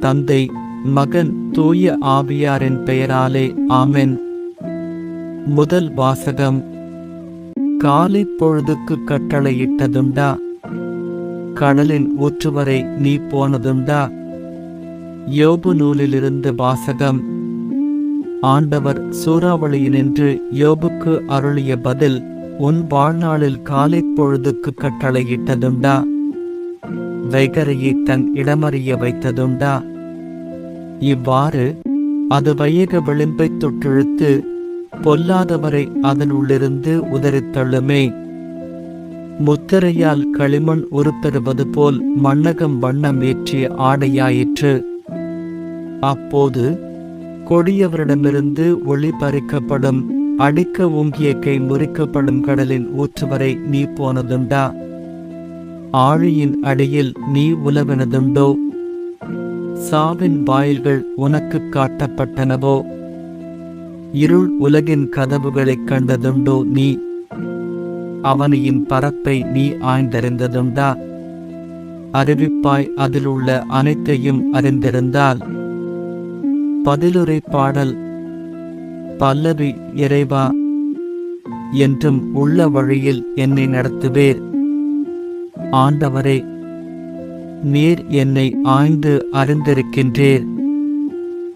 தந்தை மகன் தூய ஆவியாரின் பெயராலே ஆமென். முதல் வாசகம். காலை பொழுதுக்கு கட்டளையிட்டதுண்டா? கடலின் ஊற்றுவரை நீ போனதுண்டா? யோபு நூலிலிருந்து வாசகம். ஆண்டவர் சூறாவளியினின்று யோபுக்கு அருளிய பதில் உன் வாழ்நாளில் காலை பொழுதுக்கு கட்டளையிட்டதுண்டா? வைகரையை தன் இடமறிய வைத்ததுண்டா? இவ்வாறு அது வையக விளிம்பை தொட்டிழுத்து பொல்லாதவரை அதனுள்ளிருந்து உதறித் தள்ளுமே. முத்திரையால் களிமண் உருப்பெறுவது போல் மண்ணகம் வண்ணம் ஏற்றிய ஆடையாயிற்று. அப்போது கொடியவரிடமிருந்து ஒளி பறிக்கப்படும் அடிக்க ஊங்கிய கை முறிக்கப்படும் கடலின் ஊற்றுவரை நீ போனதுண்டா? ஆழியின் அடியில் நீ உலவினதுண்டோ? சாவின் வாயில்கள் உனக்கு காட்டப்பட்டனவோ? இருள் உலகின் கதவுகளைக் கண்டதுண்டோ நீ? அவனியின் பரப்பை நீ ஆய்ந்தறிந்ததுண்டா? அறிவிப்பாய் அதில் உள்ள அனைத்தையும் அறிந்திருந்தால்? பதிலுரை பாடல் பல்லவி இறைவா என்றும் உள்ள வழியில் என்னை நடத்துவேர். ஆண்டவரே நீர் என்னை ஆய்ந்து அறிந்திருக்கின்றீர்.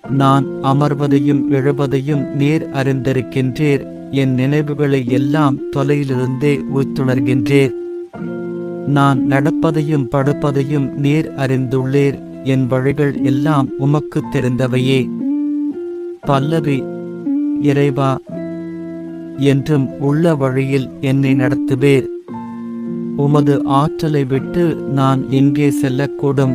நான் அமர்வதையும் எழுவதையும் நீர் அறிந்திருக்கின்றீர். என் நினைவுகளை எல்லாம் தொலையிலிருந்தே உய்த்துணர்கின்றீர் நான் நடப்பதையும் படுப்பதையும் நீர் அறிந்துள்ளீர். என் வழிகள் எல்லாம் உமக்கு தெரிந்தவையே. பல்லவி இறைவா என்றும் உள்ள வழியில் என்னை நடத்துவேர். உமது ஆற்றலை விட்டு நான் எங்கே செல்லக்கூடும்?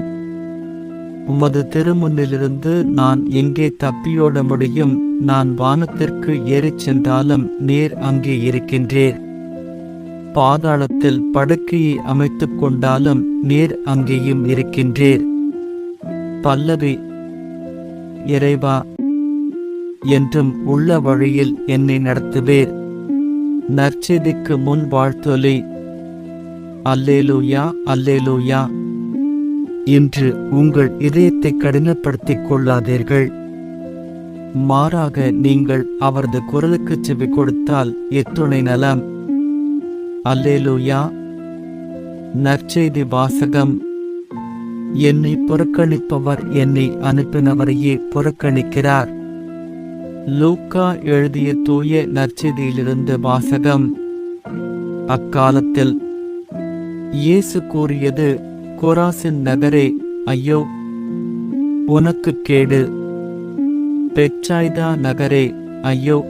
உமது திருமுன்னிலிருந்து நான் எங்கே தப்பியோட முடியும்? நான் வானத்திற்கு ஏறிச் சென்றாலும் நீர் அங்கே இருக்கின்றீர். பாதாளத்தில் படுக்கையை அமைத்துக் கொண்டாலும் நீர் அங்கேயும் இருக்கின்றீர். பல்லவி இறைவா என்றும் உள்ள வழியில் என்னை நடத்துவேர். நற்செய்திக்கு முன் வாழ்த்தொலி. அல்லேலூயா அல்லேலூயா. இன்று உங்கள் இதயத்தை கடினப்படுத்திக் கொள்ளாதீர்கள். மாறாக நீங்கள் அவரது குரலுக்கு செவி கொடுத்தால் எத்துணை நலம். அல்லேலூயா. நற்செய்தி வாசகம். என்னை புறக்கணிப்பவர் என்னை அனுப்பினவரையே புறக்கணிக்கிறார். லூக்கா எழுதிய தூய நற்செய்தியிலிருந்து வாசகம். அக்காலத்தில் இயேசு கூறியது கொராசின் நகரே ஐயோ உனக்கு கேடு. பெச்சாய்தா நகரே ஐயோ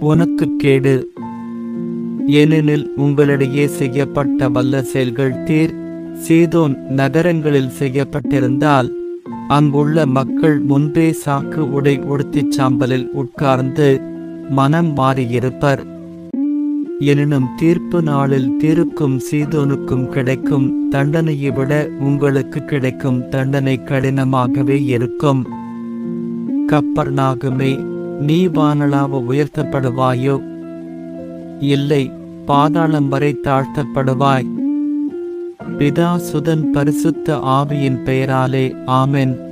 உனக்கு கேடு. ஏனெனில் உங்களிடையே செய்யப்பட்ட வல்ல செயல்கள் தீர் சீதோன் நகரங்களில் செய்யப்பட்டிருந்தால் அங்குள்ள மக்கள் முன்பே சாக்கு உடை உடுத்திச் சாம்பலில் உட்கார்ந்து மனம் மாறியிருப்பர். எனினும் தீர்ப்பு நாளில் தீருக்கும் சீதோனுக்கும் கிடைக்கும் தண்டனையை விட உங்களுக்கு கிடைக்கும் தண்டனை கடினமாகவே இருக்கும். கப்பர்நாகுமே நீ வானலாக உயர்த்தப்படுவாயோ? இல்லை பாதாளம் வரை தாழ்த்தப்படுவாய். பிதா சுதன் பரிசுத்த ஆவியின் பெயராலே ஆமென்.